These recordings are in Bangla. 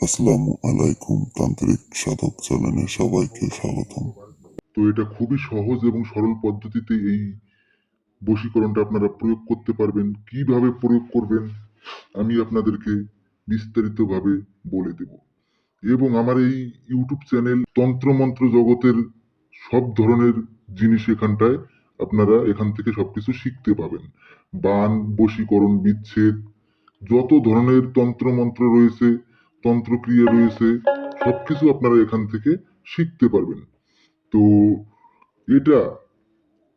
আসসালামু আলাইকুম তান্ত্রিক সাধক চ্যানেলে সবাইকে স্বাগতম। তো এটা খুবই সহজ এবং সরল পদ্ধতিতে এই বশীকরণটা আপনারা প্রয়োগ করতে পারবেন। কীভাবে প্রয়োগ করবেন, আমি আপনাদেরকে বিস্তারিতভাবে বলে দেব। এবং আমার এই ইউটিউব চ্যানেল তন্ত্রমন্ত্র জগতের সব ধরনের জিনিস এখানটায় আপনারা এখান থেকে সবকিছু শিখতে পাবেন। বান, বশীকরণ, বিচ্ছেদ, যত ধরনের তন্ত্রমন্ত্র রয়েছে তন্ত্রক্রিয়া রয়েছে, সবকিছু আপনারা এখান থেকে শিখতে পারবেন। তো এটা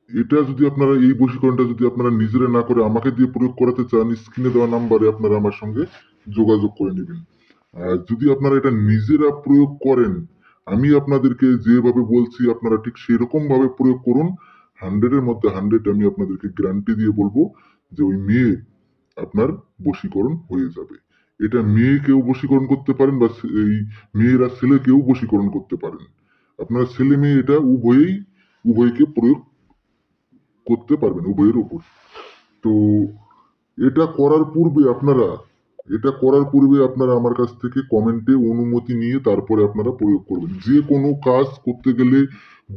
এটা যদি আপনারা, এই বশীকরণটা যদি আপনারা নিজেরা না করে আমাকে দিয়ে প্রয়োগ করাতে চান, স্ক্রিনে দেওয়া নাম্বারে আপনারা আমার সঙ্গে যোগাযোগ করে নেবেন। আর যদি আপনারা এটা নিজেরা প্রয়োগ করেন, আমি আপনাদেরকে যেভাবে বলছি, আপনারা ঠিক সেরকম ভাবে প্রয়োগ করুন। হান্ড্রেডের মধ্যে হান্ড্রেড আমি আপনাদেরকে গ্যারান্টি দিয়ে বলব যে ওই মেয়ে আপনার বশীকরণ হয়ে যাবে। এটা মেয়েকেও বশীকরণ করতে পারেন বা এই মেয়েরা ছেলেকেও বশীকরণ করতে পারেন। আপনারা ছেলে মেয়ে এটা উভয়েই, উভয়কে প্রয়োগ করতে পারবেন, উভয়ের উপর। তো এটা করার পূর্বে আপনারা, এটা করার পূর্বে আপনারা আমার কাছ থেকে কমেন্টে অনুমতি নিয়ে তারপরে আপনারা প্রয়োগ করবেন। যে কোনো কাজ করতে গেলে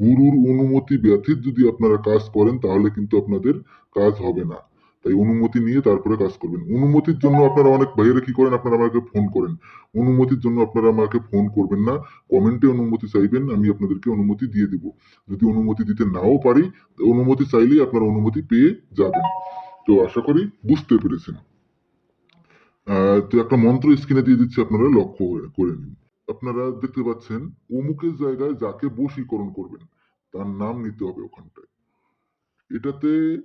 গুরুর অনুমতি ব্যতীত যদি আপনারা কাজ করেন, তাহলে কিন্তু আপনাদের কাজ হবে না। তাই অনুমতি নিয়ে তারপরে কাজ করবেন। অনুমতির জন্য আপনারা অনেক ভাইয়েরা কি করেন? আপনারা আমাকে ফোন করেন। অনুমতির জন্য আপনারা আমাকে ফোন করবেন না। কমেন্টে অনুমতি চাইবেন, আমি আপনাদেরকে অনুমতি দিয়ে দিব। যদি অনুমতি দিতে নাও পারি, অনুমতি চাইলেই আপনারা অনুমতি পেয়ে যাবেন। তো আশা করি বুঝতে পেরেছেন। তো একটা মন্ত্র স্ক্রিনে দিয়ে দিচ্ছি আপনারা, লক্ষ্য করে- করে নিন। আপনারা দেখতে পাচ্ছেন, অমুকের জায়গায় যাকে বশীকরণ করবেন, তার নাম নিতে হবে ওখানটায়। এটাতে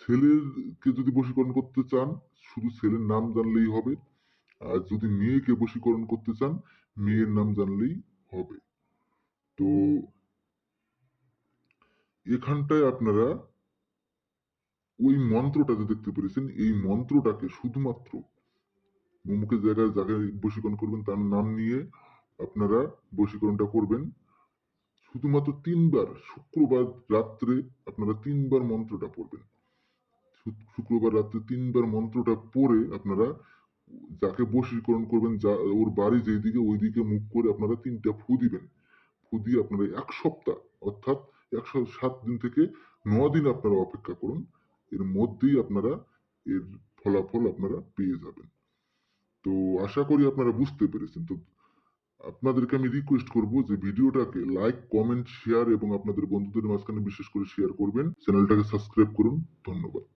ছেলেকে যদি বশীকরণ করতে চান, শুধু ছেলের নাম জানলেই হবে। আর যদি মেয়েকে বশীকরণ করতে চান, মেয়ের নাম জানলেই হবে। তো এখানটায় আপনারা ওই মন্ত্রটা যে দেখতে পেরেছেন, এই মন্ত্রটাকে শুধুমাত্র মুমুকের জায়গায় যাকে বশীকরণ করবেন, তার নাম নিয়ে আপনারা বশীকরণটা করবেন। শুধুমাত্র তিনবার, শুক্রবার রাত্রে আপনারা তিনবার মন্ত্রটা পড়বেন। শুক্রবার রাত্রে তিনবার মন্ত্রটা পড়ে আপনারা যাকে বশীকরণ করবেন, যা, ওর বাড়ি যেদিকে ওইদিকে মুখ করে আপনারা তিনটা ফু দিবেন। ফু দিয়ে আপনারা এক সপ্তাহ, অর্থাৎ একশো সাত দিন থেকে ন দিন আপনারা অপেক্ষা করুন। এর মধ্যেই আপনারা এর ফলাফল আপনারা পেয়ে যাবেন। তো আশা করি আপনারা বুঝতে পেরেছেন। তো আপনাদেরকে আমি রিকোয়েস্ট করব যে ভিডিওটাকে লাইক কমেন্ট শেয়ার এবং আপনাদের বন্ধুদের মাঝখানে বিশেষ করে শেয়ার করবেন। চ্যানেলটাকে সাবস্ক্রাইব করুন। ধন্যবাদ।